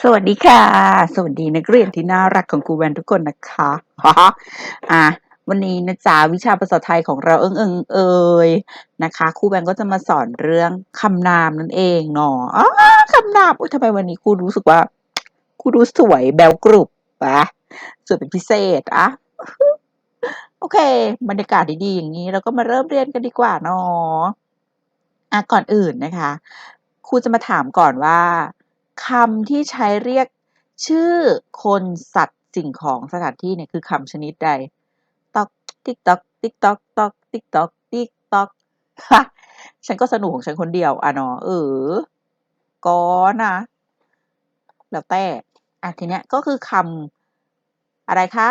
สวัสดีค่ะ สวัสดีนักเรียนที่น่ารักของครูแวนทุกคนนะคะอะวันนี้นะจ๊ะวิชาภาษาไทยของเราเอิงเอิงเอยนะคะครูแวนก็จะมาสอนเรื่องคำนามนั่นเองเนาะอ๋อคำนามอุ้ยทำไมวันนี้ครูรู้สึกว่าครูดูสวยแบลกรุบปะสวยเป็นพิเศษอะโอเคบรรยากาศดีๆอย่างนี้เราก็มาเริ่มเรียนกันดีกว่าเนาะอะก่อนอื่นนะคะครูจะมาถามก่อนว่า คำที่ใช้เรียกชื่อคนสัตว์สิ่งของสถานที่เนี่ยคือคำชนิดใดตอกติ๊กตอกติ๊กตอกตอกติ๊กตอกติ๊กตอกฉันก็สนุกของฉันคนเดียวอะเนาะเออก็นะ แล้วแต่อะทีเนี้ยก็คือคำอะไรคะ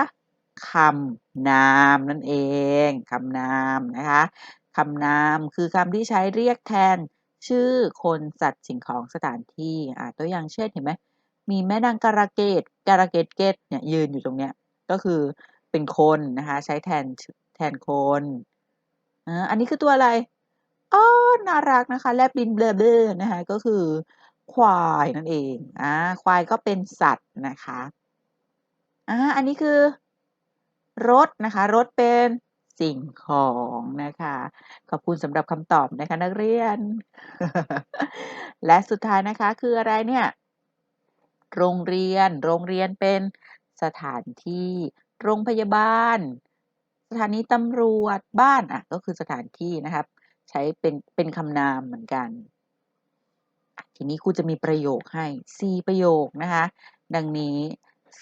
คำนามนั่นเองคำนามนะคะคำนามคือคำที่ใช้เรียกแทน ชื่อคนสัตว์สิ่งของสถานที่อะตัวอย่างเช่นเห็นไหมมีแม่นางการะเกดการะเกดเกตเนี่ยยืนอยู่ตรงเนี้ยก็คือเป็นคนนะคะใช้แทนแทนคนอ่าอันนี้คือตัวอะไรอ๋อน่ารักนะคะแลบลิ้นเบลเบอนะคะก็คือควายนั่นเองอ่าควายก็เป็นสัตว์นะคะอ่าอันนี้คือรถนะคะรถเป็น สิ่งของนะคะ ขอบคุณสำหรับคำตอบนะคะนักเรียน และสุดท้ายนะคะคืออะไรเนี่ย โรงเรียน โรงเรียนเป็นสถานที่ โรงพยาบาล สถานีตำรวจ บ้านอะก็คือสถานที่นะครับ ใช้เป็นเป็นคำนามเหมือนกัน ทีนี้ครูจะมีประโยคให้ 4 ประโยคนะคะ ดังนี้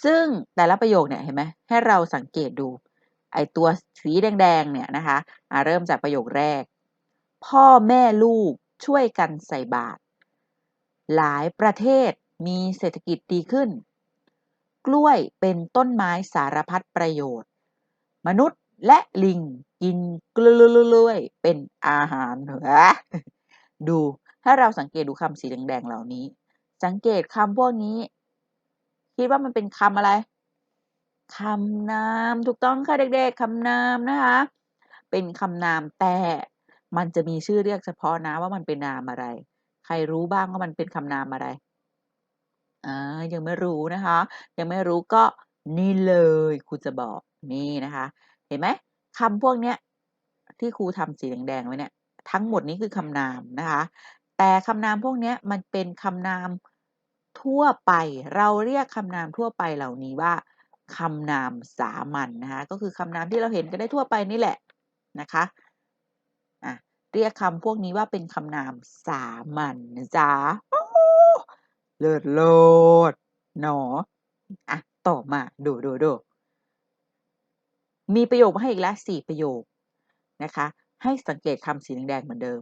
ซึ่งแต่ละประโยคเนี่ยเห็นไหมให้เราสังเกตดู ไอตัวสีแดงๆเนี่ยนะคะเริ่มจากประโยคแรก พ่อแม่ลูกช่วยกันใส่บาตรหลายประเทศมีเศรษฐกิจดีขึ้น กล้วยเป็นต้นไม้สารพัดประโยชน์ มนุษย์และลิงกินกล้วยเป็นอาหารเหรอดูถ้าเราสังเกตดูคำสีแดงๆเหล่านี้ สังเกตคำพวกนี้ คิดว่ามันเป็นคำอะไร คำนาม ถูกต้องค่ะเด็กๆคำนามนะคะ เป็นคำนามแต่มันจะมีชื่อเรียกเฉพาะนะว่ามันเป็นนามอะไร ใครรู้บ้างว่ามันเป็นคำนามอะไรอ่ายังไม่รู้นะคะ ยังไม่รู้ก็นี่เลยครูจะบอกนี่นะคะ เห็นไหมคำพวกเนี้ยที่ครูทำสีแดงๆไว้เนี่ยทั้งหมดนี้คือคำนามนะคะ แต่คำนามพวกเนี้ยมันเป็นคำนามทั่วไป เราเรียกคำนามทั่วไปเหล่านี้ว่า คำนามสามัญนนะคะก็คือคำนามที่เราเห็นกันได้ทั่วไปนี่แหละนะคะอะเรียกคำพวกนี้ว่าเป็นคำนามสามัญนะจ๊ะโอ้เลิศโลดเนาะอะต่อมาดูดูดูมีประโยคมาให้อีกแล้วสี่ประโยคนะคะ ให้สังเกตคำสีแดงๆเหมือนเดิม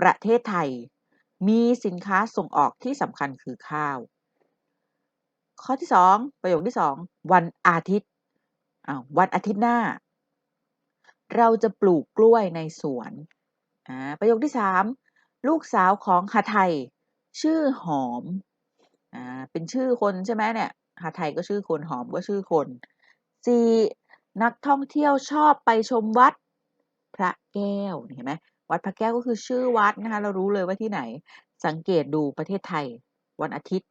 ประเทศไทย มีสินค้าส่งออกที่สำคัญคือข้าว ข้อที่สองประโยคที่สองวันอาทิตย์อ้าววันอาทิตย์หน้า เราจะปลูกกล้วยในสวนอ่าประโยคที่สามลูกสาวของหาไทย ชื่อหอมอ่าเป็นชื่อคนใช่ไหมเนี่ยหาไทยก็ชื่อคนหอมก็ชื่อคนสี่นักท่องเที่ยวชอบไปชมวัดพระแก้วเห็นไหมวัดพระแก้วก็คือชื่อวัดนะคะเรารู้เลยว่าที่ไหน สังเกตดูประเทศไทย วันอาทิตย์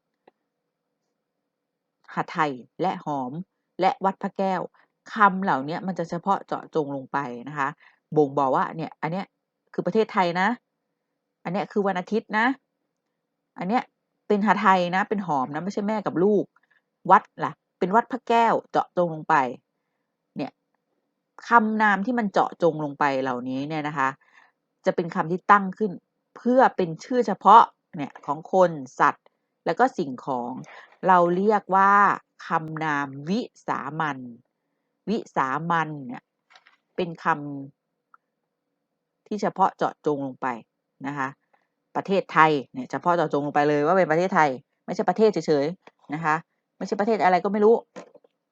หาไทยและหอม และวัดพระแก้วคำเหล่านี้มันจะเฉพาะเจาะจงลงไปนะคะ บ่งบอกว่าเนี่ยอันเนี้ยคือประเทศไทยนะ อันเนี้ยคือวันอาทิตย์นะ อันเนี้ยเป็นหาไทยนะ เป็นหอมนะไม่ใช่แม่กับลูก วัดล่ะ เป็นวัดพระแก้วเจาะจงลงไป เนี่ยคำนามที่มันเจาะจงลงไปเหล่านี้เนี่ยนะคะ จะเป็นคำที่ตั้งขึ้น เพื่อเป็นชื่อเฉพาะเนี่ยของคนสัตว์ แล้วก็สิ่งของ เราเรียกว่าคำนามวิสามันวิสามันเนี่ยเป็นคำที่เฉพาะเจาะจงลงไปนะคะ ประเทศไทยเนี่ยเฉพาะเจาะจงลงไปเลยว่าเป็นประเทศไทย ไม่ใช่ประเทศเฉยๆนะคะ ไม่ใช่ประเทศอะไรก็ไม่รู้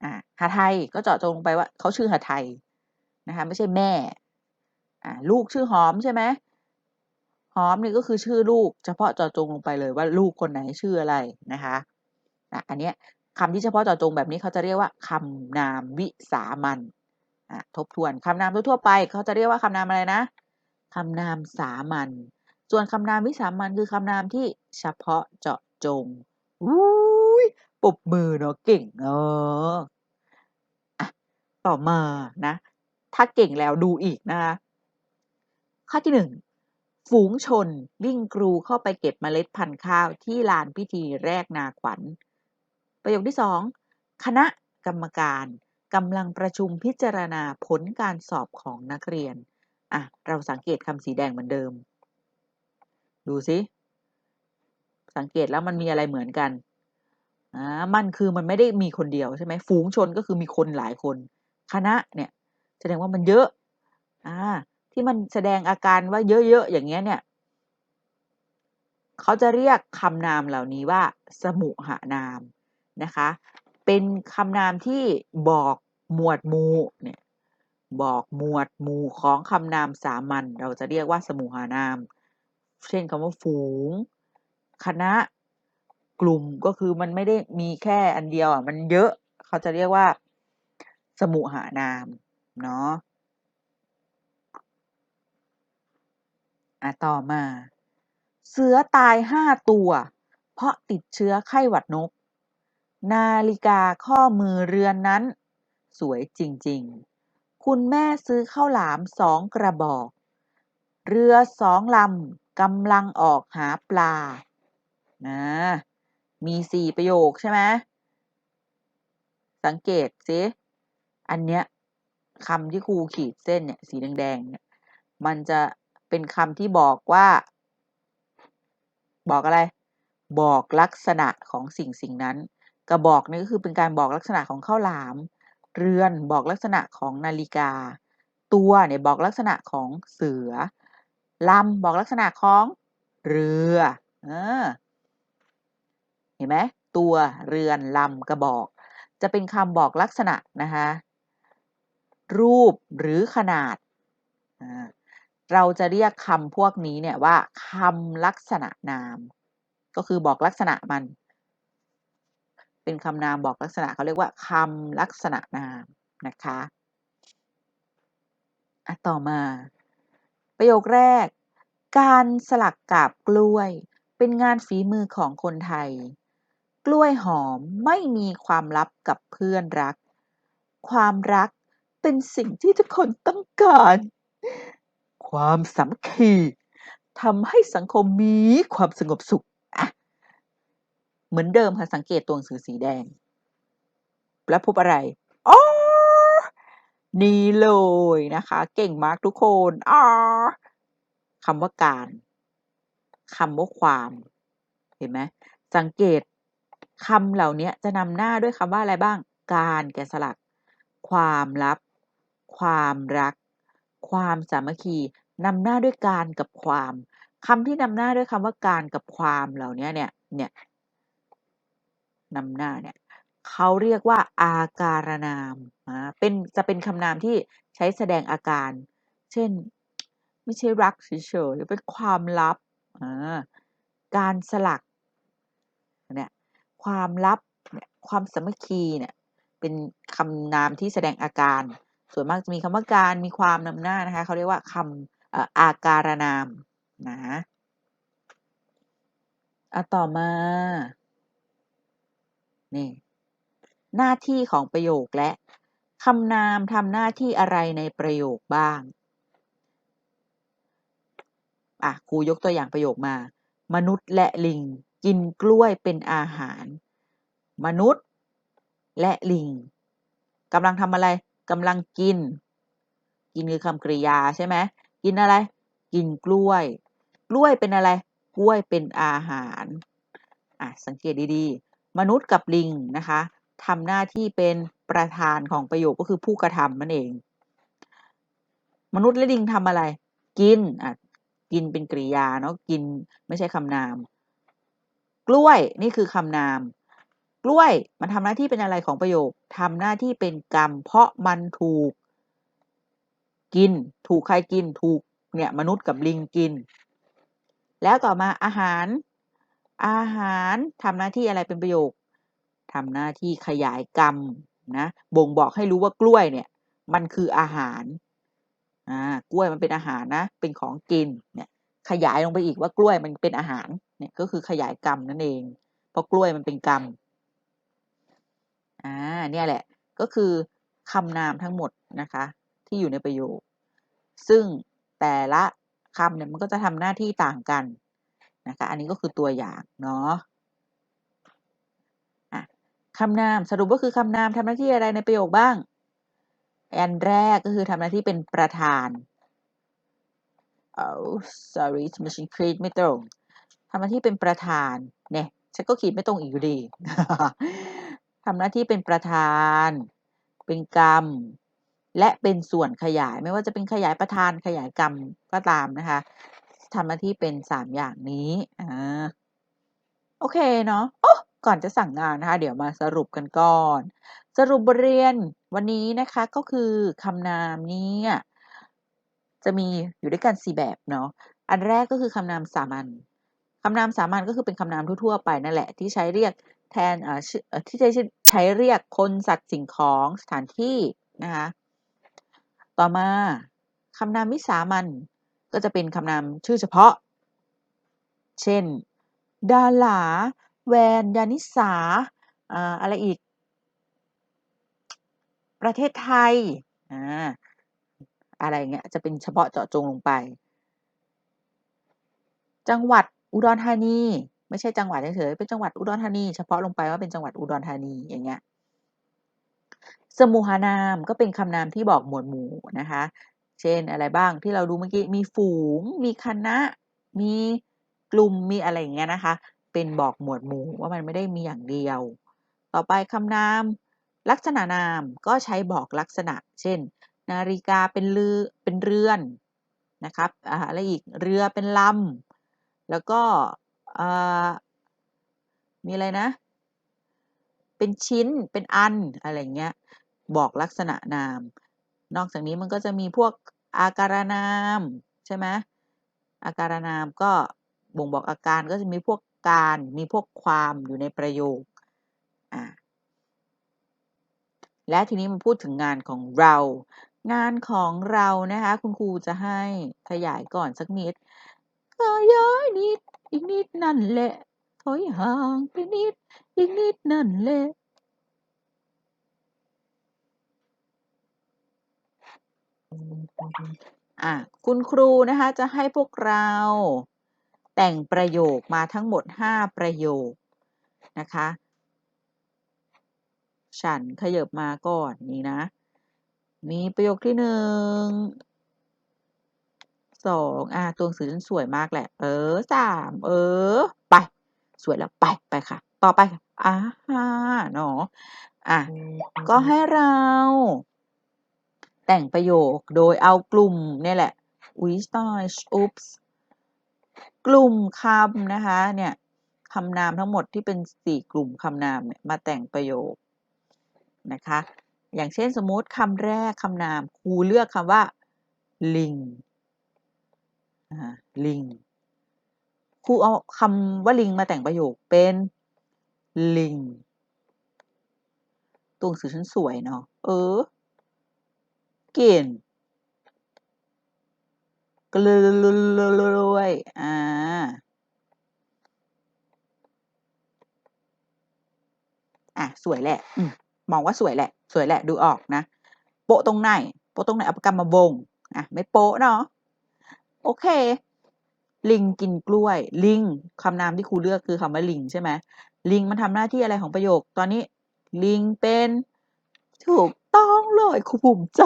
อ่าหาไทยก็เจาะจงลงไปว่าเขาชื่อหาไทยนะคะ ไม่ใช่แม่อ่าลูกชื่อหอมใช่ไหม หอมนี่ก็คือชื่อลูก เฉพาะเจาะจงลงไปเลยว่าลูกคนไหนชื่ออะไรนะคะอะอันเนี้ยคำที่เฉพาะเจาะจงแบบนี้เขาจะเรียกว่าคำนามวิสามันอะทบทวนคำนามทั่วไป เขาจะเรียกว่าคำนามอะไรนะคำนามสามัญส่วนคำนามวิสามันคือคำนามที่เฉพาะเจาะจงอู้ยปบมือเนาะเก่งเอออะต่อมานะ ถ้าเก่งแล้วดูอีกนะคะข้อที่หนึ่ง ฝูงชนวิ่งกรูเข้าไปเก็บเมล็ดพันธุ์ข้าวที่ลานพิธีแรกนาขวัญ ประโยคที่สองคณะกรรมการกำลังประชุมพิจารณาผลการสอบของนักเรียน อะ เราสังเกตคำสีแดงเหมือนเดิม ดูสิสังเกตแล้วมันมีอะไรเหมือนกันอ่ามันคือมันไม่ได้มีคนเดียวใช่ไหมฝูงชนก็คือมีคนหลายคน คณะเนี่ย แสดงว่ามันเยอะอ่า ที่มันแสดงอาการว่าเยอะๆอย่างเงี้ยเนี่ยเขาจะเรียกคำนามเหล่านี้ว่า สมุหานามนะคะ เป็นคำนามที่บอกหมวดหมู่เนี่ยบอกหมวดหมู่ของคำนามสามัญเราจะเรียกว่าสมุหานาม เช่นคำว่าฝูง คณะกลุ่มก็คือมันไม่ได้มีแค่อันเดียวอะมันเยอะเขาจะเรียกว่า สมุหานามเนาะ อะต่อมา เสือตายห้าตัว เพราะติดเชื้อไข้หวัดนก นาฬิกาข้อมือเรือนนั้น สวยจริงๆ คุณแม่ซื้อข้าวหลามสองกระบอก เรือสองลำกำลังออกหาปลานะมีสี่ประโยคใช่ไหมสังเกตสิอันเนี้ยคำที่ครูขีดเส้นเนี่ยสีแดงๆเนี่ยมันจะ เป็นคำที่บอกว่า บอกอะไร บอกลักษณะของสิ่งสิ่งนั้น กระบอกนี่ก็คือเป็นการบอกลักษณะของข้าวหลาม เรือนบอกลักษณะของนาฬิกา ตัวเนี่ยบอกลักษณะของเสือลำบอกลักษณะของเรือเออเห็นไหมตัวเรือนลำกระบอก จะเป็นคำบอกลักษณะนะคะรูปหรือขนาด เราจะเรียกคำพวกนี้เนี่ยว่าคำลักษณะนาม ก็คือบอกลักษณะมัน เป็นคำนามบอกลักษณะเขาเรียกว่าคำลักษณะนามนะคะอะต่อมา ประโยคแรก การสลักกาบกล้วย เป็นงานฝีมือของคนไทย กล้วยหอมไม่มีความลับกับเพื่อนรัก ความรักเป็นสิ่งที่ทุกคนต้องการ ความสามัคคีทำให้สังคมมีความสงบสุขอะเหมือนเดิมค่ะสังเกตตัวหนังสือสีแดง แล้วพบอะไรอ๋อนี่เลยนะคะ เก่งมากทุกคนอ๋อคำว่าการคำว่าความ เห็นไหมสังเกตคำเหล่านี้จะนำหน้าด้วยคำว่าอะไรบ้าง การแกะสลัก ความลับ ความรัก ความสามัคคีนำหน้าด้วยการกับความคำที่นำหน้าด้วยคำว่าการกับความเหล่านี้เนี่ยเนี่ยนำหน้าเนี่ยเขาเรียกว่าอาการนามเป็นจะเป็นคำนามที่ใช้แสดงอาการ เช่น ไม่ใช่รักเฉยๆเป็นความลับการสลักเนี่ยความลับเนี่ยความสามัคคีเนี่ยเป็นคำนามที่แสดงอาการ ส่วนมากจะมีคำว่าการมีความนำหน้านะคะเขาเรียกว่าคำอาการนามนะอะต่อมานี่หน้าที่ของประโยคและคำนามทำหน้าที่อะไรในประโยคบ้าง อะครูยกตัวอย่างประโยคมา มนุษย์และลิง กินกล้วยเป็นอาหาร มนุษย์และลิงกำลังทำอะไร กำลังกิน กินคือคำกริยาใช่ไหมกินอะไร กินกล้วย กล้วยเป็นอะไร กล้วยเป็นอาหารอะสังเกตดีๆ มนุษย์กับลิงนะคะทำหน้าที่เป็นประธานของประโยคก็คือผู้กระทำนั่นเอง มนุษย์และลิงทำอะไร กินอะกินเป็นกริยาเนาะกินไม่ใช่คำนาม กล้วยนี่คือคำนาม กล้วยมันทำหน้าที่เป็นอะไรของประโยคทำหน้าที่เป็นกรรม เพราะมันถูก กิน ถูกใครกิน ถูกเนี่ยมนุษย์กับลิงกิน แล้วต่อมาอาหาร อาหารทำหน้าที่อะไรเป็นประโยคทำหน้าที่ขยายกรรมนะบ่งบอกให้รู้ว่ากล้วยเนี่ยมันคืออาหารอ่ากล้วยมันเป็นอาหารนะ เป็นของกินเนี่ยขยายลงไปอีกว่ากล้วยมันเป็นอาหารเนี่ยก็คือขยายกรรมนั่นเอง เพราะกล้วยมันเป็นกรรม อ่าเนี่ยแหละก็คือคำนามทั้งหมดนะคะ ที่อยู่ในประโยค ซึ่งแต่ละคำเนี่ยมันก็จะทำหน้าที่ต่างกันนะคะ อันนี้ก็คือตัวอย่างเนาะะคำนามสรุปก็คือคำนามทำหน้าที่อะไรในประโยคบ้าง อันแรกก็คือทำหน้าที่เป็นประธาน oh sorry สมาชิกรีดไม่ตรงทำหน้าที่เป็นประธานเนี่ยฉันก็ขีดไม่ตรงอีกอยู่ดี ทำหน้าที่เป็นประธาน เป็นกรรม และเป็นส่วนขยายไม่ว่าจะเป็นขยายประธานขยายกรรมก็ตามนะคะทำหน้าที่เป็นสามอย่างนี้อ่าโอเคเนาะโอ้ก่อนจะสั่งงานนะคะ เดี๋ยวมาสรุปกันก่อน สรุปบทเรียนวันนี้นะคะก็คือคำนามนี้จะมีอยู่ด้วยกันสี่แบบเนาะอันแรกก็คือคำนามสามัญคำนามสามัญก็คือเป็นคำนามทั่วๆไปนั่นแหละที่ใช้เรียก แทนที่ใช้ใช้เรียกคนสัตว์สิ่งของสถานที่นะคะ ต่อมาคำนามวิสามัญก็จะเป็นคำนามชื่อเฉพาะ เช่น ดาลา แวน ยานิสาอะไรอีก ประเทศไทยออะไรเงี้ยจะเป็นเฉพาะเจาะจงลงไป จังหวัดอุดรธานี ไม่ใช่จังหวัดเฉยๆเป็นจังหวัดอุดรธานี เฉพาะลงไปว่าเป็นจังหวัดอุดรธานีอย่างเงี้ยสมุหานามก็เป็นคำนามที่บอกหมวดหมู่นะคะ เช่นอะไรบ้างที่เราดูเมื่อกี้มีฝูง มีคณะ มีกลุ่มมีอะไรอย่างเงี้ยนะคะ เป็นบอกหมวดหมู่ว่ามันไม่ได้มีอย่างเดียว ต่อไปคำนาม ลักษณะนามก็ใช้บอกลักษณะ เช่น นาฬิกาเป็นเรือเป็นเรือนนะครับอะไรอีกเรือเป็นลำแล้วก็ มีอะไรนะ เป็นชิ้นเป็นอันอะไรเงี้ย บอกลักษณะนาม นอกจากนี้มันก็จะมีพวกอาการนามใช่ไหมอาการนามก็บ่งบอกอาการก็จะมีพวกการมีพวกความอยู่ในประโยคอ่าและทีนี้มาพูดถึงงานของเรา งานของเรานะคะ คุณครูจะให้ขยายก่อนสักนิดขยายนิด อีกนิดนั่นแหละ ถอยห่างไปนิด อีกนิดนั่นแหละอะคุณครูนะคะจะให้พวกเราแต่งประโยคมาทั้งหมด 5 ประโยคนะคะ ฉันขยบมาก่อนนี่นะ มีประโยคที่หนึ่ง สองอะตัวหนังสือฉันสวยมากแหละ เออสามเออ ไป สวยแล้วไปไปค่ะ ต่อไปอ่าฮะเนาะอะก็ให้เรา แต่งประโยคโดยเอากลุ่มนี่แหละ we start oops กลุ่มคำนะคะ เนี่ยคำนามทั้งหมดที่เป็นสี่กลุ่มคำนามเนี่ยมาแต่งประโยคนะคะ อย่างเช่นสมมติคำแรกคำนามครูเลือกคำว่าลิง ลิงครูเอาคำว่าลิงมาแต่งประโยคเป็นลิง ตัวหนังสือฉันสวยเนาะเออ เก่งกลือวยอ่าอะสวยแหละอมมองว่าสวยแหละ สวยแหละ ดูออกนะ โปะตรงไหน โปะตรงไหนเอาปากกามาบงอะ ไม่โปะเนาะ โอเค ลิงกินกล้วย ลิงคำนามที่ครูเลือกคือคำว่าลิงใช่ไหมลิงมันทำหน้าที่อะไรของประโยค ตอนนี้ ลิงเป็นถูกต้องเลยครูภูมิใจ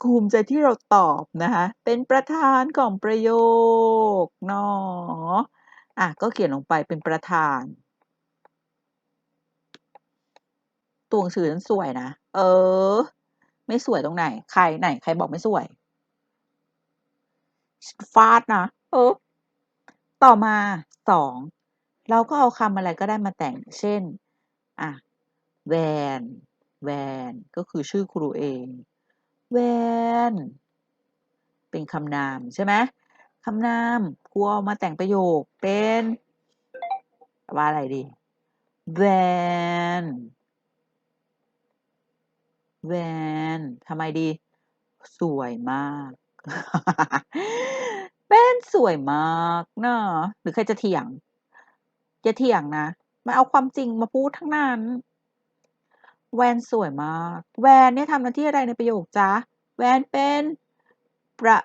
ครูภูมิใจที่เราตอบนะคะ เป็นประธานของประโยคเนาะอะก็เขียนลงไปเป็นประธานตัวหนังสือนั้นสวยนะ เออ ไม่สวยตรงไหน ใครไหน ใครบอกไม่สวย ฟาดนะเออต่อมาสองเราก็เอาคำอะไรก็ได้มาแต่ง เช่น อะแวนแวนก็คือชื่อครูเองแวนเป็นคำนามใช่ไหมคำนามครูเอามาแต่งประโยคเป็นว่าอะไรดีแวนแวนทำไมดี สวยมาก เป็นสวยมากเนาะหรือใครจะเถียงจะเถียงนะมาเอาความจริงมาพูดทั้งนั้น แวนสวยมาก แวนเนี่ยทำหน้าที่อะไรในประโยคจ๊ะ แวนเป็นประ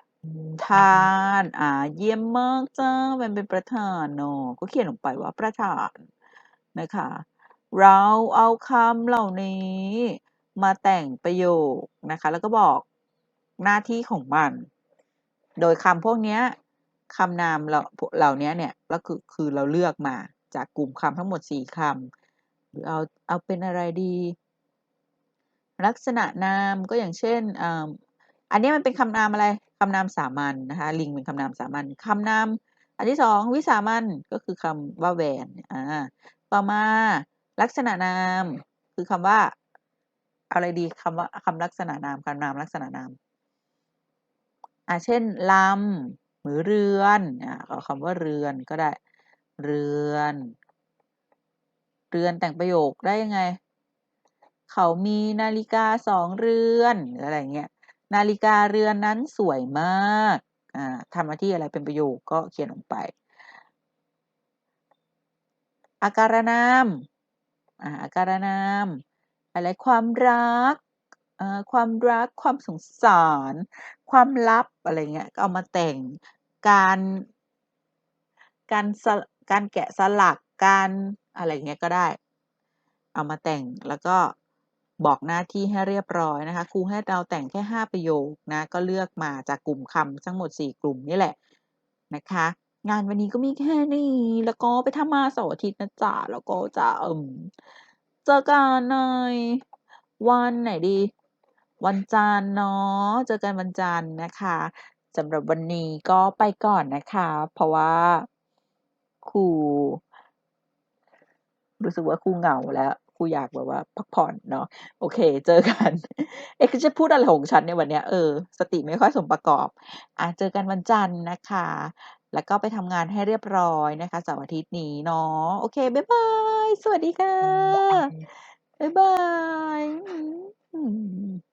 ธาน อ่า เยี่ยมมากจ้าแวนเป็นประธานเนาะก็เขียนลงไปว่าประธานนะคะ เราเอาคำเหล่านี้มาแต่งประโยคนะคะ แล้วก็บอก หน้าที่ของมัน โดยคำพวกนี้คำนามเราเหล่านี้เนี่ยก็คือคือเราเลือกมาจากกลุ่มคำทั้งหมดสี่คำหรือเอาเอาเป็นอะไรดี ลักษณะนามก็อย่างเช่นอ่าอันนี้มันเป็นคำนามอะไรคำนามสามัญนะคะลิงเป็นคำนามสามัญคำนามอันที่สองวิสามัญก็คือคำว่าแวนอ่าต่อมาลักษณะนามคือคำว่าเอาอะไรดีคำว่าคำลักษณะนามคำนามลักษณะนาม อ่าเช่นลำหรือเรือนอ่าเอาคำว่าเรือนก็ได้ เรือน เรือนแต่งประโยคได้ยังไง เขามีนาฬิกาสองเรือนอะไรเงี้ยนาฬิกาเรือนนั้นสวยมากอ่าทำหน้าที่อะไรเป็นประโยคก็เขียนลงไป อาการนามอ่าอาการนาม อะไรความรัก ความรักความสงสาร ความลับอะไรเงี้ยก็เอามาแต่งการการการแกะสลักการอะไรเงี้ยก็ได้ เอามาแต่งแล้วก็บอกหน้าที่ให้เรียบร้อยนะคะครูให้เราแต่งแค่ 5 ประโยคนะก็เลือกมาจากกลุ่มคำทั้งหมด 4 กลุ่มนี่แหละนะคะ งานวันนี้ก็มีแค่นี้แล้วก็ไปทำมาเสาร์อาทิตย์นะจ๊ะแล้วก็จะเอ่มเจอกันในวันไหนดี วันจันทร์เนาะ เจอกันวันจันทร์นะคะสำหรับวันนี้ก็ไปก่อนนะคะ เพราะว่าครูรู้สึกว่าครูเหงาแล้วครูอยากแบบว่าพักผ่อนเนาะโอเค เจอกัน เอ๊ะจะพูดอะไรของฉันเนี่ยวันเนี้ยเออสติไม่ค่อยสมประกอบอ่าเจอกันวันจันทร์นะคะ แล้วก็ไปทำงานให้เรียบร้อยนะคะเสาร์อาทิตย์นี้เนาะโอเคบ๊ายบายสวัสดีค่ะบ๊ายบาย